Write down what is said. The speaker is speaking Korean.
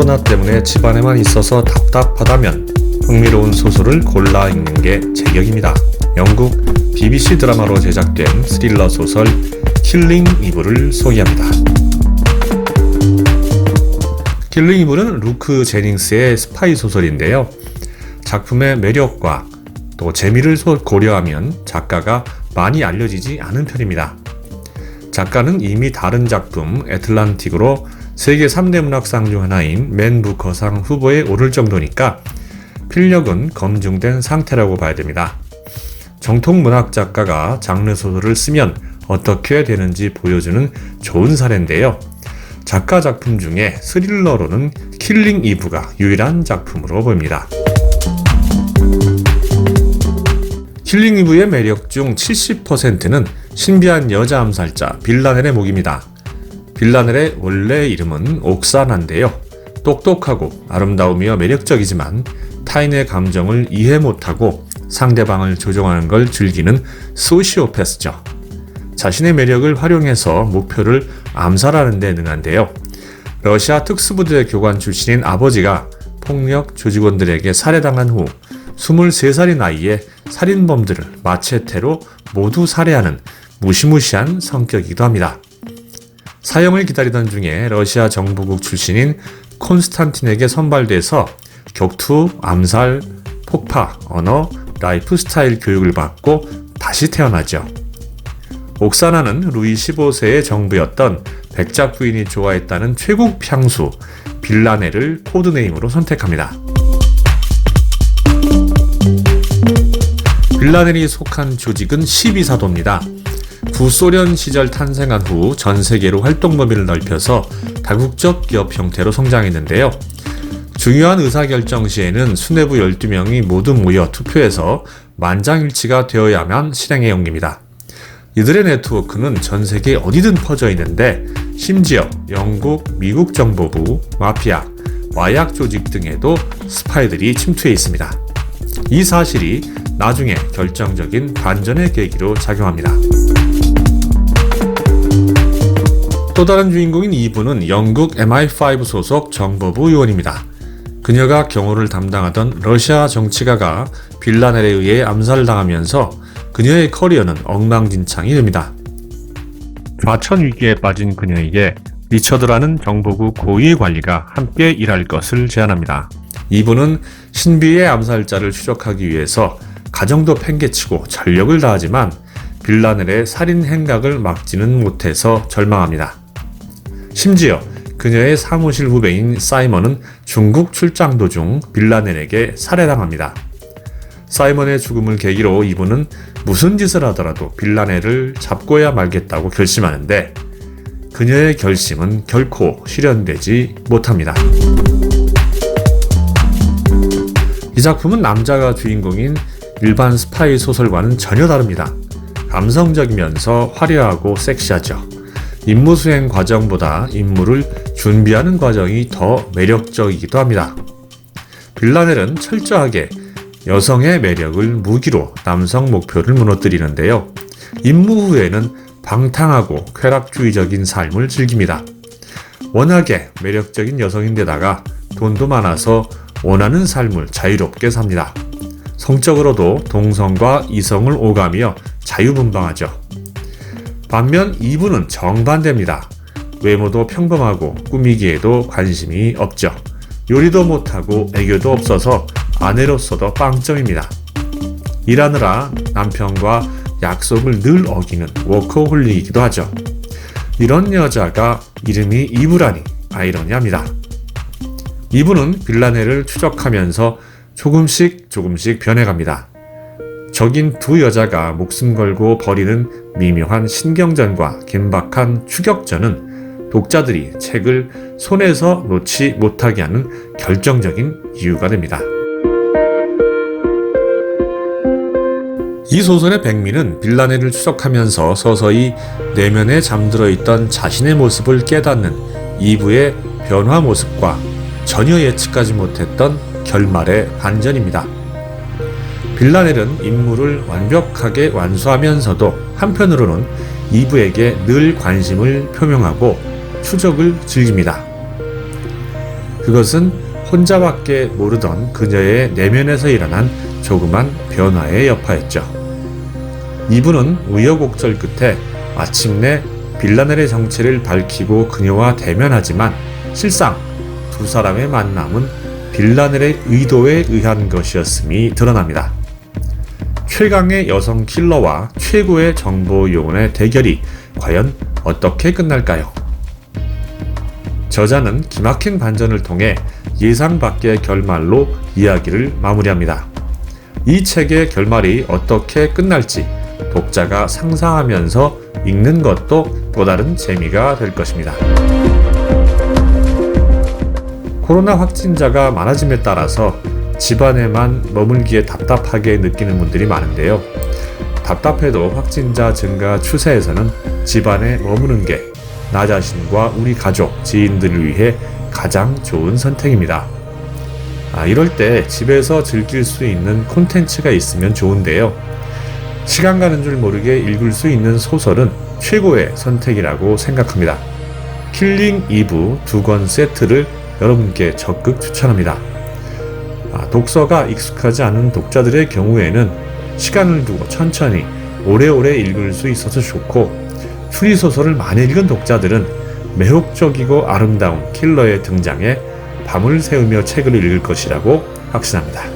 코로나 때문에 집안에만 있어서 답답하다면 흥미로운 소설을 골라 읽는 게 제격입니다. 영국 BBC 드라마로 제작된 스릴러 소설 킬링 이브를 소개합니다. 킬링 이브는 루크 제닝스의 스파이 소설인데요. 작품의 매력과 또 재미를 고려하면 작가가 많이 알려지지 않은 편입니다. 작가는 이미 다른 작품 애틀란틱으로 세계 3대 문학상 중 하나인 맨 부커상 후보에 오를 정도니까 필력은 검증된 상태라고 봐야 됩니다. 정통 문학 작가가 장르 소설을 쓰면 어떻게 되는지 보여주는 좋은 사례인데요. 작가 작품 중에 스릴러로는 킬링 이브가 유일한 작품으로 보입니다. 킬링 이브의 매력 중 70%는 신비한 여자 암살자 빌라넬의 목입니다. 빌라넬의 원래 이름은 옥사나인데요. 똑똑하고 아름다우며 매력적이지만 타인의 감정을 이해 못하고 상대방을 조종하는 걸 즐기는 소시오패스죠. 자신의 매력을 활용해서 목표를 암살하는 데 능한데요. 러시아 특수부대 교관 출신인 아버지가 폭력 조직원들에게 살해당한 후 23살의 나이에 살인범들을 마체테로 모두 살해하는 무시무시한 성격이기도 합니다. 사형을 기다리던 중에 러시아 정부국 출신인 콘스탄틴에게 선발돼서 격투, 암살, 폭파, 언어, 라이프 스타일 교육을 받고 다시 태어나죠. 옥사나는 루이 15세의 정부였던 백작 부인이 좋아했다는 최국 평수 빌라네를 코드네임으로 선택합니다. 빌라넬이 속한 조직은 12사도입니다. 구소련 시절 탄생한 후 전 세계로 활동 범위를 넓혀서 다국적 기업 형태로 성장했는데요. 중요한 의사결정 시에는 수뇌부 12명이 모두 모여 투표해서 만장일치가 되어야만 실행에 옮깁니다. 이들의 네트워크는 전 세계 어디든 퍼져 있는데 심지어 영국, 미국 정보부, 마피아, 마약 조직 등에도 스파이들이 침투해 있습니다. 이 사실이 나중에 결정적인 반전의 계기로 작용합니다. 또 다른 주인공인 이분은 영국 MI5 소속 정보부 요원입니다. 그녀가 경호를 담당하던 러시아 정치가가 빌라넬에 의해 암살당하면서 그녀의 커리어는 엉망진창이 됩니다. 좌천 위기에 빠진 그녀에게 리처드라는 정보국 고위 관리가 함께 일할 것을 제안합니다. 이분은 신비의 암살자를 추적하기 위해서 가정도 팽개치고 전력을 다하지만 빌라넬의 살인 행각을 막지는 못해서 절망합니다. 심지어 그녀의 사무실 후배인 사이먼은 중국 출장 도중 빌라넬에게 살해당합니다. 사이먼의 죽음을 계기로 이분은 무슨 짓을 하더라도 빌라넬을 잡고야 말겠다고 결심하는데 그녀의 결심은 결코 실현되지 못합니다. 이 작품은 남자가 주인공인 일반 스파이 소설과는 전혀 다릅니다. 감성적이면서 화려하고 섹시하죠. 임무 수행 과정보다 임무를 준비하는 과정이 더 매력적이기도 합니다. 빌라넬은 철저하게 여성의 매력을 무기로 남성 목표를 무너뜨리는데요. 임무 후에는 방탕하고 쾌락주의적인 삶을 즐깁니다. 워낙에 매력적인 여성인데다가 돈도 많아서 원하는 삶을 자유롭게 삽니다. 성적으로도 동성과 이성을 오가며 자유분방하죠. 반면 이분은 정반대입니다. 외모도 평범하고 꾸미기에도 관심이 없죠. 요리도 못하고 애교도 없어서 아내로서도 빵점입니다. 일하느라 남편과 약속을 늘 어기는 워커홀릭이기도 하죠. 이런 여자가 이름이 이브라니 아이러니합니다. 이분은 빌라네를 추적하면서 조금씩 조금씩 변해갑니다. 적인 두 여자가 목숨 걸고 벌이는 미묘한 신경전과 긴박한 추격전은 독자들이 책을 손에서 놓지 못하게 하는 결정적인 이유가 됩니다. 이 소설의 백미는 빌라네를 추적하면서 서서히 내면에 잠들어 있던 자신의 모습을 깨닫는 이브의 변화 모습과 전혀 예측하지 못했던 결말의 반전입니다. 빌라넬은 임무를 완벽하게 완수하면서도 한편으로는 이브에게 늘 관심을 표명하고 추적을 즐깁니다. 그것은 혼자밖에 모르던 그녀의 내면에서 일어난 조그만 변화의 여파였죠. 이분은 우여곡절 끝에 마침내 빌라넬의 정체를 밝히고 그녀와 대면하지만 실상 두 사람의 만남은 빌라넬의 의도에 의한 것이었음이 드러납니다. 최강의 여성 킬러와 최고의 정보 요원의 대결이 과연 어떻게 끝날까요? 저자는 기막힌 반전을 통해 예상 밖의 결말로 이야기를 마무리합니다. 이 책의 결말이 어떻게 끝날지 독자가 상상하면서 읽는 것도 또 다른 재미가 될 것입니다. 코로나 확진자가 많아짐에 따라서 집안에만 머물기에 답답하게 느끼는 분들이 많은데요. 답답해도 확진자 증가 추세에서는 집안에 머무는 게 나 자신과 우리 가족, 지인들을 위해 가장 좋은 선택입니다. 아, 이럴 때 집에서 즐길 수 있는 콘텐츠가 있으면 좋은데요. 시간 가는 줄 모르게 읽을 수 있는 소설은 최고의 선택이라고 생각합니다. 킬링 2부 두 권 세트를 여러분께 적극 추천합니다. 아, 독서가 익숙하지 않은 독자들의 경우에는 시간을 두고 천천히 오래오래 읽을 수 있어서 좋고 추리소설을 많이 읽은 독자들은 매혹적이고 아름다운 킬러의 등장에 밤을 새우며 책을 읽을 것이라고 확신합니다.